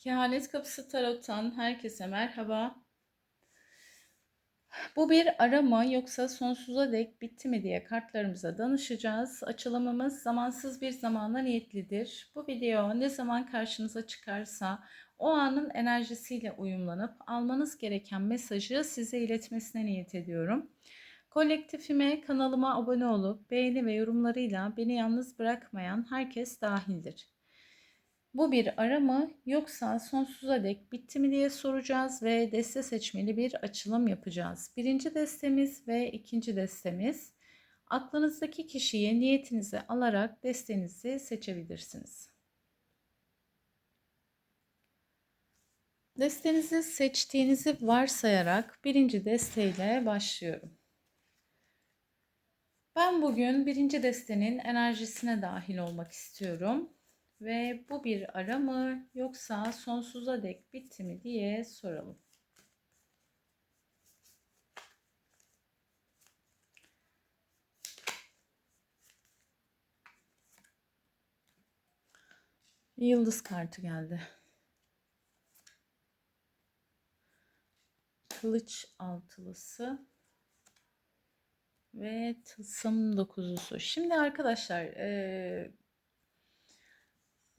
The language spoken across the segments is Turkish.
Kehanet Kapısı Tarot'tan herkese merhaba. Bu bir ara mı yoksa sonsuza dek bitti mi diye kartlarımıza danışacağız. Açılımımız zamansız bir zamana niyetlidir. Bu video ne zaman karşınıza çıkarsa o anın enerjisiyle uyumlanıp almanız gereken mesajı size iletmesine niyet ediyorum. Kolektifime, kanalıma abone olup beğeni ve yorumlarıyla beni yalnız bırakmayan herkes dahildir. Bu bir ara mı yoksa sonsuza dek bitti mi diye soracağız ve deste seçmeli bir açılım yapacağız. Birinci destemiz ve ikinci destemiz. Aklınızdaki kişiye niyetinizi alarak destenizi seçebilirsiniz. Destenizi seçtiğinizi varsayarak birinci desteyle başlıyorum. Ben bugün birinci destenin enerjisine dahil olmak istiyorum. Ve bu bir ara mı yoksa sonsuza dek bitti mi diye soralım. Yıldız kartı geldi. Kılıç altılısı ve tılsım dokuzusu. Şimdi arkadaşlar e,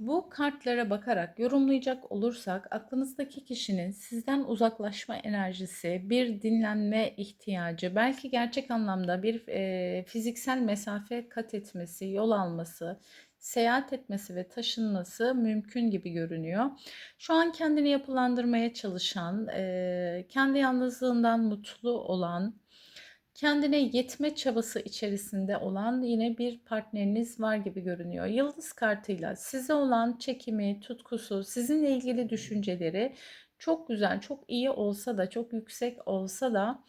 bu kartlara bakarak yorumlayacak olursak aklınızdaki kişinin sizden uzaklaşma enerjisi, bir dinlenme ihtiyacı, belki gerçek anlamda bir e, fiziksel mesafe kat etmesi, yol alması, seyahat etmesi ve taşınması mümkün gibi görünüyor. Şu an kendini yapılandırmaya çalışan, e, kendi yalnızlığından mutlu olan, kendine yetme çabası içerisinde olan yine bir partneriniz var gibi görünüyor. Yıldız kartıyla size olan çekimi, tutkusu, sizinle ilgili düşünceleri çok güzel, çok iyi olsa da, çok yüksek olsa da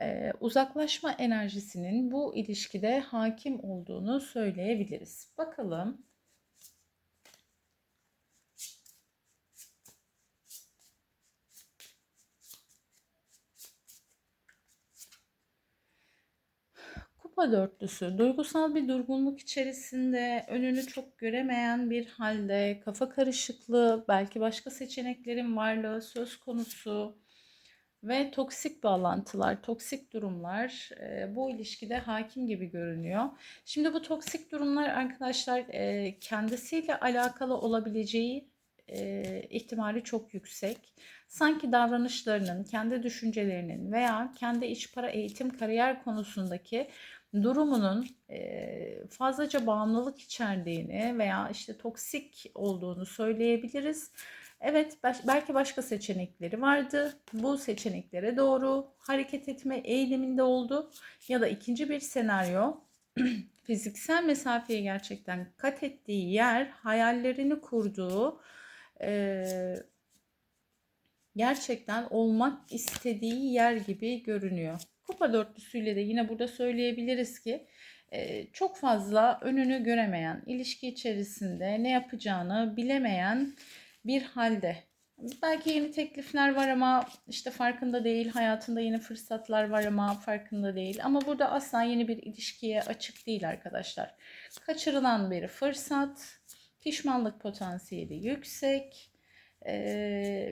e, uzaklaşma enerjisinin bu ilişkide hakim olduğunu söyleyebiliriz. Bakalım Kupa dörtlüsü duygusal bir durgunluk içerisinde önünü çok göremeyen bir halde kafa karışıklığı belki başka seçeneklerin varlığı söz konusu ve toksik bağlantılar, toksik durumlar e, bu ilişkide hakim gibi görünüyor. Şimdi bu toksik durumlar arkadaşlar e, kendisiyle alakalı olabileceği e, ihtimali çok yüksek. Sanki davranışlarının, kendi düşüncelerinin veya kendi iş para eğitim kariyer konusundaki durumunun fazlaca bağımlılık içerdiğini veya işte toksik olduğunu söyleyebiliriz. Evet belki başka seçenekleri vardı. Bu seçeneklere doğru hareket etme eğiliminde oldu. Ya da ikinci bir senaryo fiziksel mesafeyi gerçekten kat ettiği yer hayallerini kurduğu gerçekten olmak istediği yer gibi görünüyor. Kupa dörtlüsüyle de yine burada söyleyebiliriz ki çok fazla önünü göremeyen, ilişki içerisinde ne yapacağını bilemeyen bir halde. Belki yeni teklifler var ama işte farkında değil. Hayatında yeni fırsatlar var ama farkında değil. Ama burada asla yeni bir ilişkiye açık değil arkadaşlar. Kaçırılan bir fırsat, pişmanlık potansiyeli yüksek.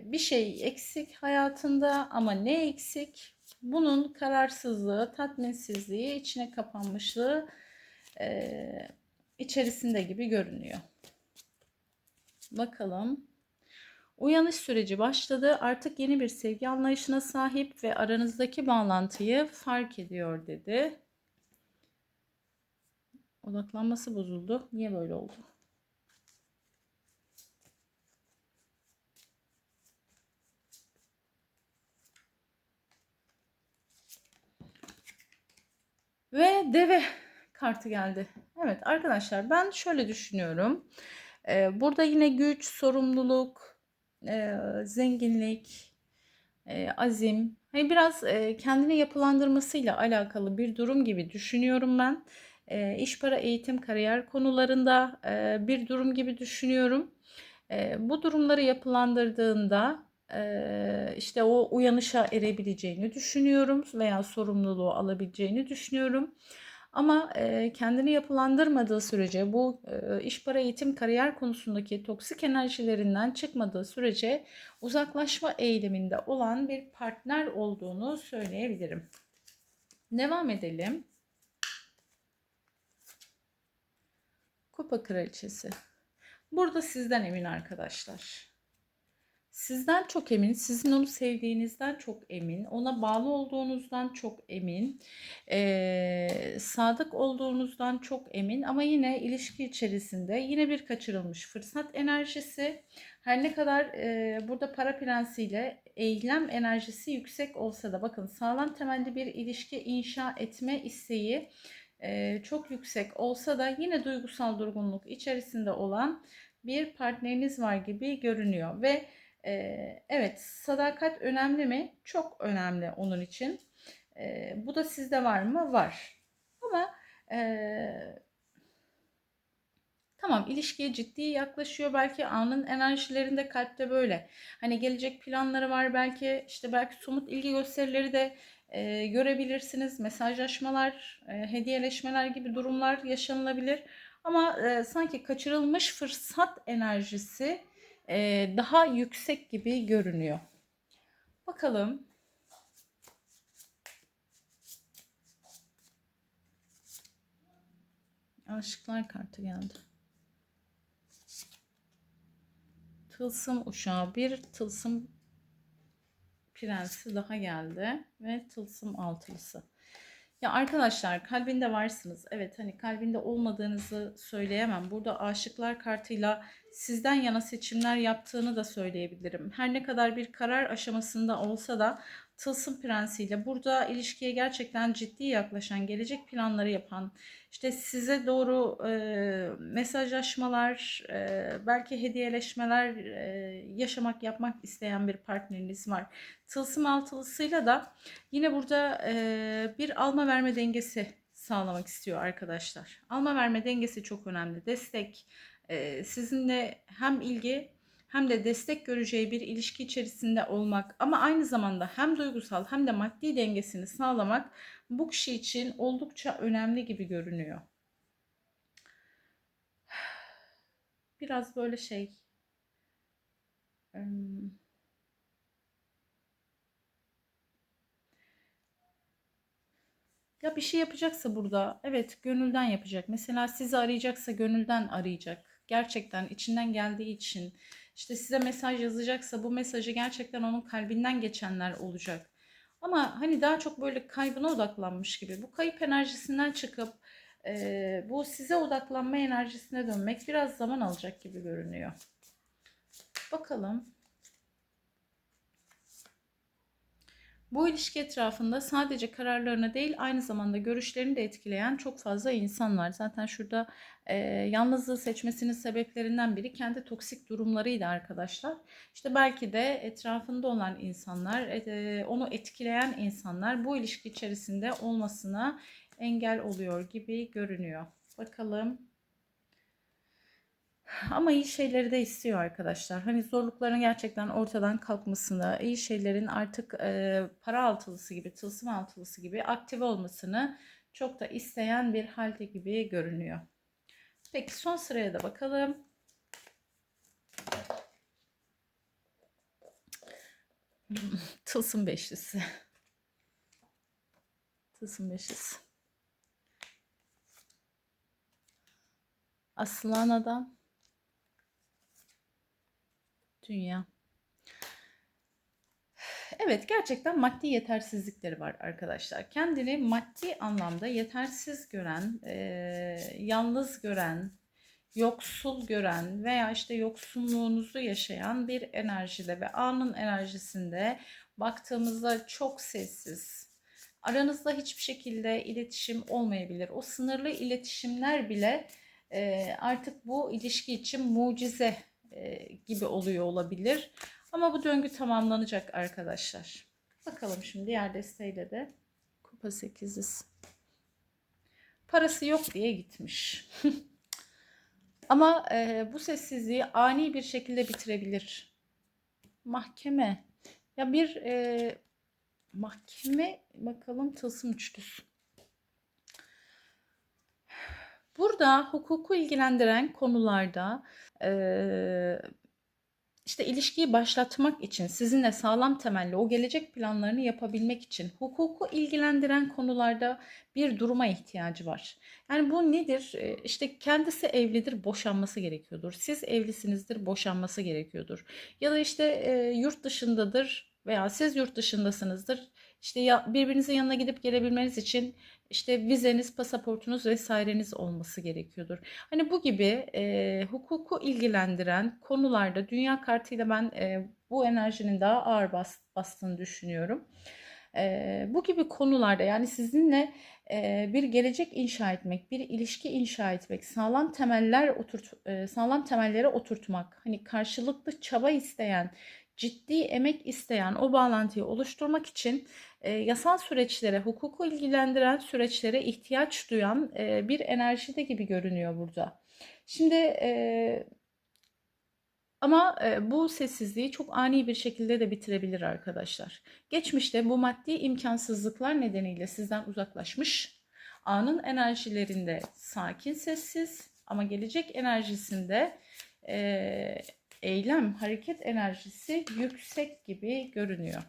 bir şey eksik hayatında ama ne eksik? Bunun kararsızlığı, tatminsizliği, içine kapanmışlığı e, içerisinde gibi görünüyor. Bakalım. Uyanış süreci başladı. Artık yeni bir sevgi anlayışına sahip ve aranızdaki bağlantıyı fark ediyor dedi. Odaklanması bozuldu. Niye böyle oldu? Ve deve kartı geldi. Evet arkadaşlar ben şöyle düşünüyorum. Ee, burada yine güç, sorumluluk, e, zenginlik, e, azim. Hani biraz e, kendini yapılandırmasıyla alakalı bir durum gibi düşünüyorum ben. E, iş para, eğitim, kariyer konularında e, bir durum gibi düşünüyorum. E, bu durumları yapılandırdığında işte o uyanışa erebileceğini düşünüyorum veya sorumluluğu alabileceğini düşünüyorum. Ama kendini yapılandırmadığı sürece bu iş para eğitim kariyer konusundaki toksik enerjilerinden çıkmadığı sürece uzaklaşma eğiliminde olan bir partner olduğunu söyleyebilirim. Devam edelim. Kupa kraliçesi. Burada sizden emin arkadaşlar. Sizden çok emin, sizin onu sevdiğinizden çok emin, ona bağlı olduğunuzdan çok emin, ee, sadık olduğunuzdan çok emin ama yine ilişki içerisinde yine bir kaçırılmış fırsat enerjisi. Her ne kadar e, burada para prensiyle eylem enerjisi yüksek olsa da bakın sağlam temelli bir ilişki inşa etme isteği e, çok yüksek olsa da yine duygusal durgunluk içerisinde olan bir partneriniz var gibi görünüyor ve ee, evet sadakat önemli mi? Çok önemli onun için. Ee, bu da sizde var mı? Var. Ama e, tamam ilişkiye ciddi yaklaşıyor. Belki anın enerjilerinde kalpte böyle. Hani gelecek planları var belki işte belki somut ilgi gösterileri de e, görebilirsiniz. Mesajlaşmalar, e, hediyeleşmeler gibi durumlar yaşanılabilir. Ama e, sanki kaçırılmış fırsat enerjisi daha yüksek gibi görünüyor. Bakalım. Aşıklar kartı geldi. Tılsım uşağı bir tılsım prensi daha geldi ve tılsım altılısı. Ya arkadaşlar kalbinde varsınız. Evet hani kalbinde olmadığınızı söyleyemem. Burada aşıklar kartıyla sizden yana seçimler yaptığını da söyleyebilirim. Her ne kadar bir karar aşamasında olsa da Tılsım Prensiyle burada ilişkiye gerçekten ciddi yaklaşan, gelecek planları yapan, işte size doğru e, mesajlaşmalar, e, belki hediyeleşmeler e, yaşamak, yapmak isteyen bir partneriniz var. Tılsım altılısıyla da yine burada e, bir alma verme dengesi sağlamak istiyor arkadaşlar. Alma verme dengesi çok önemli. Destek, sizinle hem ilgi hem de destek göreceği bir ilişki içerisinde olmak ama aynı zamanda hem duygusal hem de maddi dengesini sağlamak bu kişi için oldukça önemli gibi görünüyor. Biraz böyle şey ya bir şey yapacaksa burada evet gönülden yapacak. Mesela sizi arayacaksa gönülden arayacak. Gerçekten içinden geldiği için işte size mesaj yazacaksa bu mesajı gerçekten onun kalbinden geçenler olacak. Ama hani daha çok böyle kaybına odaklanmış gibi. Bu kayıp enerjisinden çıkıp e, bu size odaklanma enerjisine dönmek biraz zaman alacak gibi görünüyor. Bakalım. Bu ilişki etrafında sadece kararlarını değil aynı zamanda görüşlerini de etkileyen çok fazla insan var. Zaten şurada e, yalnızlığı seçmesinin sebeplerinden biri kendi toksik durumlarıydı arkadaşlar. İşte belki de etrafında olan insanlar, e, onu etkileyen insanlar bu ilişki içerisinde olmasına engel oluyor gibi görünüyor. Bakalım ama iyi şeyleri de istiyor arkadaşlar. Hani zorlukların gerçekten ortadan kalkmasını, iyi şeylerin artık e, para altılısı gibi, tılsım altılısı gibi aktif olmasını çok da isteyen bir halde gibi görünüyor. Peki son sıraya da bakalım. Tılsım beşlisi. Tılsım beşlisi. Aslan adam. Dünya. Evet gerçekten maddi yetersizlikleri var arkadaşlar. Kendini maddi anlamda yetersiz gören, e, yalnız gören, yoksul gören veya işte yoksunluğunuzu yaşayan bir enerjide ve anın enerjisinde baktığımızda çok sessiz. Aranızda hiçbir şekilde iletişim olmayabilir. O sınırlı iletişimler bile e, artık bu ilişki için mucize e, gibi oluyor olabilir. Ama bu döngü tamamlanacak arkadaşlar. Bakalım şimdi diğer desteğiyle de kupa 8'liz. Parası yok diye gitmiş. Ama e, bu sessizliği ani bir şekilde bitirebilir. Mahkeme. Ya bir e, mahkeme bakalım tılsım üçlüsü. Burada hukuku ilgilendiren konularda işte ilişkiyi başlatmak için sizinle sağlam temelli o gelecek planlarını yapabilmek için hukuku ilgilendiren konularda bir duruma ihtiyacı var. Yani bu nedir? İşte kendisi evlidir, boşanması gerekiyordur. Siz evlisinizdir, boşanması gerekiyordur. Ya da işte yurt dışındadır veya siz yurt dışındasınızdır. İşte birbirinizin yanına gidip gelebilmeniz için işte vizeniz, pasaportunuz vesaireniz olması gerekiyordur. Hani bu gibi e, hukuku ilgilendiren konularda dünya kartıyla ben e, bu enerjinin daha ağır bas, bastığını düşünüyorum. E, bu gibi konularda yani sizinle e, bir gelecek inşa etmek, bir ilişki inşa etmek, sağlam temeller oturt, e, sağlam temellere oturtmak, hani karşılıklı çaba isteyen, ciddi emek isteyen o bağlantıyı oluşturmak için e, yasal süreçlere, hukuku ilgilendiren süreçlere ihtiyaç duyan e, bir enerjide gibi görünüyor burada. Şimdi e, ama e, bu sessizliği çok ani bir şekilde de bitirebilir arkadaşlar. Geçmişte bu maddi imkansızlıklar nedeniyle sizden uzaklaşmış, anın enerjilerinde sakin, sessiz ama gelecek enerjisinde e, eylem, hareket enerjisi yüksek gibi görünüyor.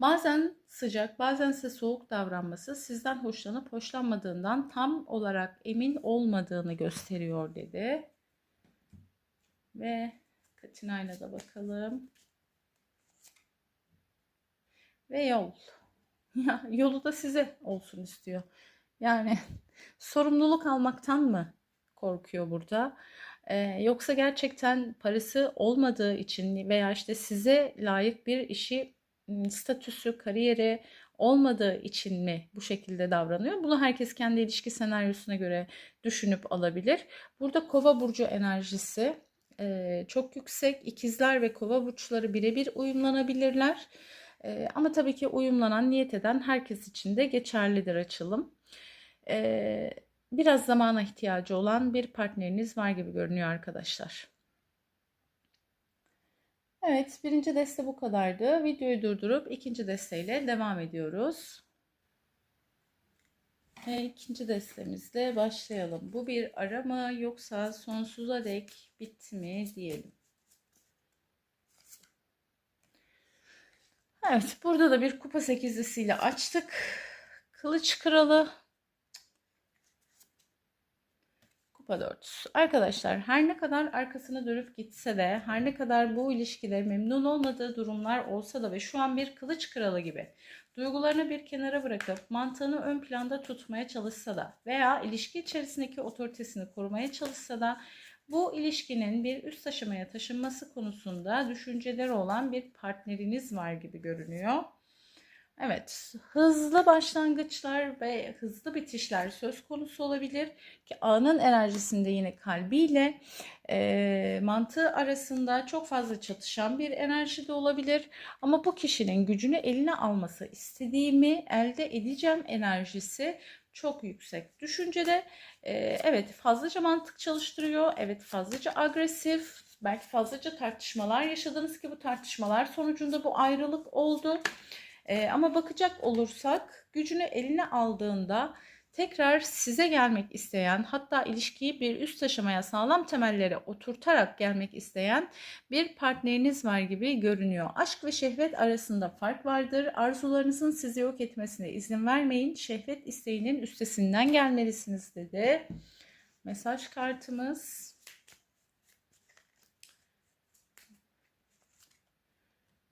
Bazen sıcak, bazen ise soğuk davranması sizden hoşlanıp hoşlanmadığından tam olarak emin olmadığını gösteriyor dedi. Ve Katina'yla da bakalım. Ve yol. Ya yolu da size olsun istiyor. Yani sorumluluk almaktan mı korkuyor burada? Ee, yoksa gerçekten parası olmadığı için veya işte size layık bir işi statüsü, kariyeri olmadığı için mi bu şekilde davranıyor? Bunu herkes kendi ilişki senaryosuna göre düşünüp alabilir. Burada kova burcu enerjisi e, çok yüksek. İkizler ve kova burçları birebir uyumlanabilirler. E, ama tabii ki uyumlanan, niyet eden herkes için de geçerlidir açılım. E, biraz zamana ihtiyacı olan bir partneriniz var gibi görünüyor arkadaşlar. Evet, birinci deste bu kadardı. Videoyu durdurup ikinci desteyle devam ediyoruz. Ve ikinci destemizle başlayalım. Bu bir ara mı yoksa sonsuza dek bitti mi diyelim. Evet, burada da bir kupa sekizlisiyle açtık. Kılıç kralı Kupa. Arkadaşlar her ne kadar arkasını dönüp gitse de her ne kadar bu ilişkide memnun olmadığı durumlar olsa da ve şu an bir kılıç kralı gibi duygularını bir kenara bırakıp mantığını ön planda tutmaya çalışsa da veya ilişki içerisindeki otoritesini korumaya çalışsa da bu ilişkinin bir üst aşamaya taşınması konusunda düşünceleri olan bir partneriniz var gibi görünüyor. Evet, hızlı başlangıçlar ve hızlı bitişler söz konusu olabilir ki anın enerjisinde yine kalbiyle e, mantığı arasında çok fazla çatışan bir enerji de olabilir. Ama bu kişinin gücünü eline alması, istediğimi elde edeceğim enerjisi çok yüksek. Düşüncede e, evet fazlaca mantık çalıştırıyor, evet fazlaca agresif, belki fazlaca tartışmalar yaşadınız ki bu tartışmalar sonucunda bu ayrılık oldu. E, ama bakacak olursak gücünü eline aldığında tekrar size gelmek isteyen hatta ilişkiyi bir üst aşamaya sağlam temellere oturtarak gelmek isteyen bir partneriniz var gibi görünüyor. Aşk ve şehvet arasında fark vardır. Arzularınızın sizi yok etmesine izin vermeyin. Şehvet isteğinin üstesinden gelmelisiniz dedi. Mesaj kartımız.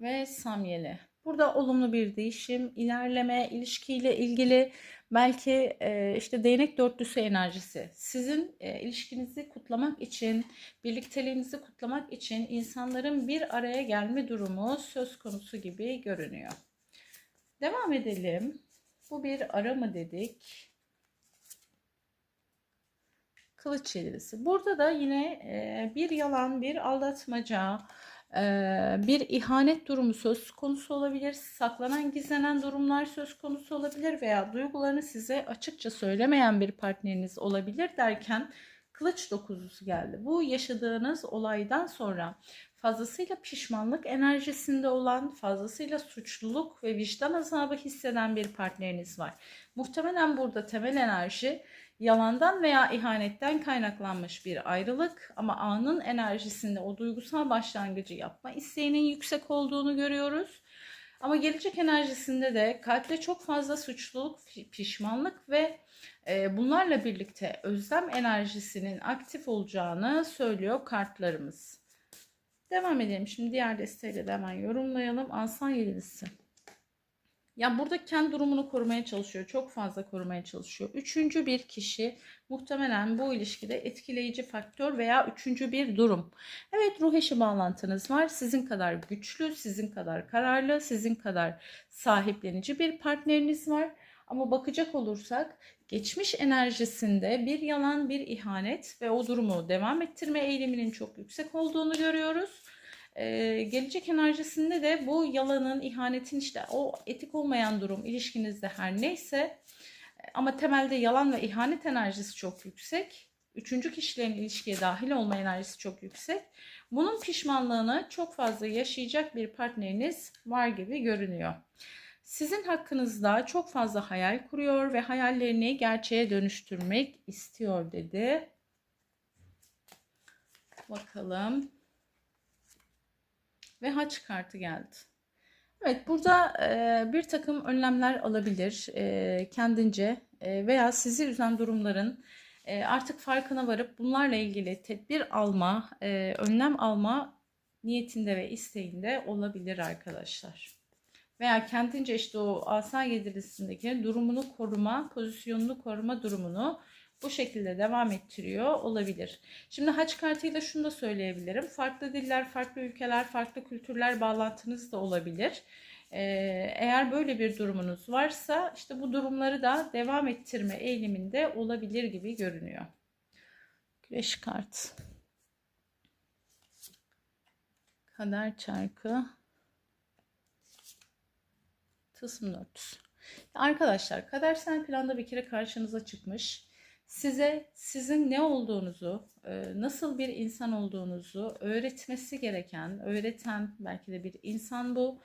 Ve samyeli. Burada olumlu bir değişim, ilerleme, ilişkiyle ilgili belki e, işte değnek dörtlüsü enerjisi. Sizin e, ilişkinizi kutlamak için, birlikteliğinizi kutlamak için insanların bir araya gelme durumu söz konusu gibi görünüyor. Devam edelim. Bu bir ara mı dedik? Kılıç yedilisi. Burada da yine e, bir yalan, bir aldatmaca, bir ihanet durumu söz konusu olabilir, saklanan gizlenen durumlar söz konusu olabilir veya duygularını size açıkça söylemeyen bir partneriniz olabilir derken kılıç dokuzusu geldi. Bu yaşadığınız olaydan sonra fazlasıyla pişmanlık enerjisinde olan, fazlasıyla suçluluk ve vicdan azabı hisseden bir partneriniz var. Muhtemelen burada temel enerji yalandan veya ihanetten kaynaklanmış bir ayrılık ama anın enerjisinde o duygusal başlangıcı yapma isteğinin yüksek olduğunu görüyoruz. Ama gelecek enerjisinde de kalpte çok fazla suçluluk, pişmanlık ve e, bunlarla birlikte özlem enerjisinin aktif olacağını söylüyor kartlarımız. Devam edelim. Şimdi diğer desteğiyle de hemen yorumlayalım. Alsan yedilisi. Ya burada kendi durumunu korumaya çalışıyor. Çok fazla korumaya çalışıyor. Üçüncü bir kişi muhtemelen bu ilişkide etkileyici faktör veya üçüncü bir durum. Evet ruh eşi bağlantınız var. Sizin kadar güçlü, sizin kadar kararlı, sizin kadar sahiplenici bir partneriniz var. Ama bakacak olursak geçmiş enerjisinde bir yalan, bir ihanet ve o durumu devam ettirme eğiliminin çok yüksek olduğunu görüyoruz. Ee, gelecek enerjisinde de bu yalanın, ihanetin işte o etik olmayan durum ilişkinizde her neyse ama temelde yalan ve ihanet enerjisi çok yüksek. Üçüncü kişilerin ilişkiye dahil olma enerjisi çok yüksek. Bunun pişmanlığını çok fazla yaşayacak bir partneriniz var gibi görünüyor. Sizin hakkınızda çok fazla hayal kuruyor ve hayallerini gerçeğe dönüştürmek istiyor dedi. Bakalım. Ve haç kartı geldi. Evet burada e, bir takım önlemler alabilir e, kendince e, veya sizi üzen durumların e, artık farkına varıp bunlarla ilgili tedbir alma, e, önlem alma niyetinde ve isteğinde olabilir arkadaşlar veya kendince işte o asa yedirisindeki durumunu koruma, pozisyonunu koruma durumunu bu şekilde devam ettiriyor olabilir. Şimdi haç kartıyla şunu da söyleyebilirim. Farklı diller, farklı ülkeler, farklı kültürler bağlantınız da olabilir. Ee, eğer böyle bir durumunuz varsa işte bu durumları da devam ettirme eğiliminde olabilir gibi görünüyor. Güneş kart. Kader çarkı. Tılsım dörtlüsü. Arkadaşlar kadersel planda bir kere karşınıza çıkmış. Size sizin ne olduğunuzu, e, nasıl bir insan olduğunuzu öğretmesi gereken, öğreten belki de bir insan bu.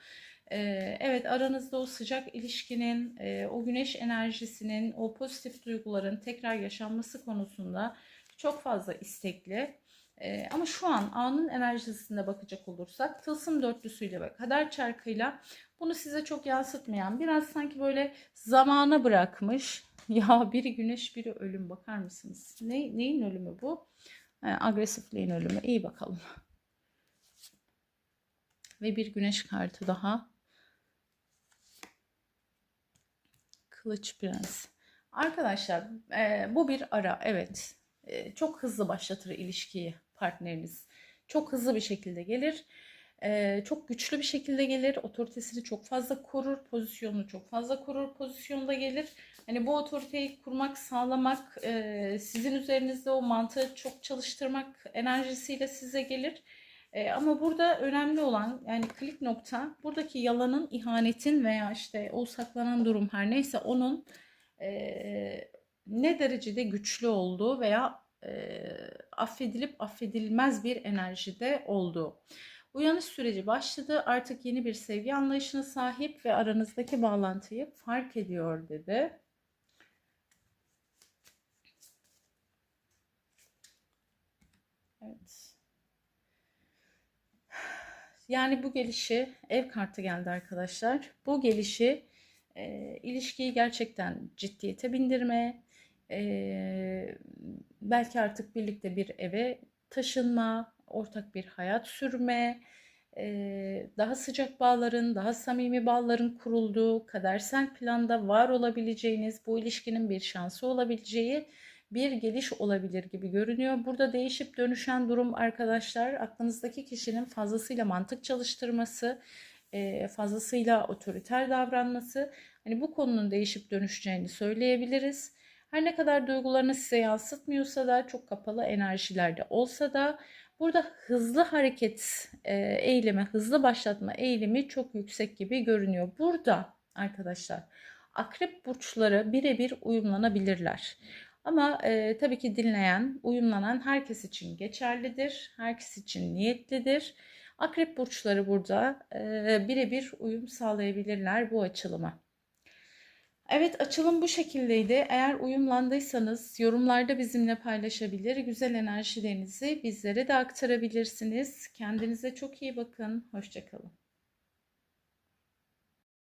E, evet aranızda o sıcak ilişkinin, e, o güneş enerjisinin, o pozitif duyguların tekrar yaşanması konusunda çok fazla istekli. Ee, ama şu an anın enerjisine bakacak olursak tılsım dörtlüsüyle ve kader çarkıyla bunu size çok yansıtmayan biraz sanki böyle zamana bırakmış. Ya biri güneş biri ölüm bakar mısınız? Ne, neyin ölümü bu? Yani agresifliğin ölümü. İyi bakalım. Ve bir güneş kartı daha. Kılıç Prens. Arkadaşlar e, bu bir ara evet. E, çok hızlı başlatır ilişkiyi partneriniz. Çok hızlı bir şekilde gelir. Çok güçlü bir şekilde gelir. Otoritesini çok fazla korur. Pozisyonunu çok fazla korur. Pozisyonda gelir. Hani bu otoriteyi kurmak, sağlamak, sizin üzerinizde o mantığı çok çalıştırmak enerjisiyle size gelir. Ama burada önemli olan yani klik nokta buradaki yalanın, ihanetin veya işte o saklanan durum her neyse onun e, ne derecede güçlü olduğu veya affedilip affedilmez bir enerjide olduğu. Uyanış süreci başladı. Artık yeni bir sevgi anlayışına sahip ve aranızdaki bağlantıyı fark ediyor dedi. Evet. Yani bu gelişi ev kartı geldi arkadaşlar. Bu gelişi e, ilişkiyi gerçekten ciddiyete bindirme, belki artık birlikte bir eve taşınma, ortak bir hayat sürme, daha sıcak bağların, daha samimi bağların kurulduğu, kadersel planda var olabileceğiniz, bu ilişkinin bir şansı olabileceği bir geliş olabilir gibi görünüyor. Burada değişip dönüşen durum arkadaşlar aklınızdaki kişinin fazlasıyla mantık çalıştırması, fazlasıyla otoriter davranması. Hani bu konunun değişip dönüşeceğini söyleyebiliriz. Her ne kadar duygularını size yansıtmıyorsa da çok kapalı enerjilerde olsa da burada hızlı hareket e, eğilimi, hızlı başlatma eğilimi çok yüksek gibi görünüyor. Burada arkadaşlar akrep burçları birebir uyumlanabilirler. Ama e, tabii ki dinleyen, uyumlanan herkes için geçerlidir. Herkes için niyetlidir. Akrep burçları burada e, birebir uyum sağlayabilirler bu açılıma. Evet, açılım bu şekildeydi. Eğer uyumlandıysanız yorumlarda bizimle paylaşabilir, güzel enerjilerinizi bizlere de aktarabilirsiniz. Kendinize çok iyi bakın. Hoşça kalın.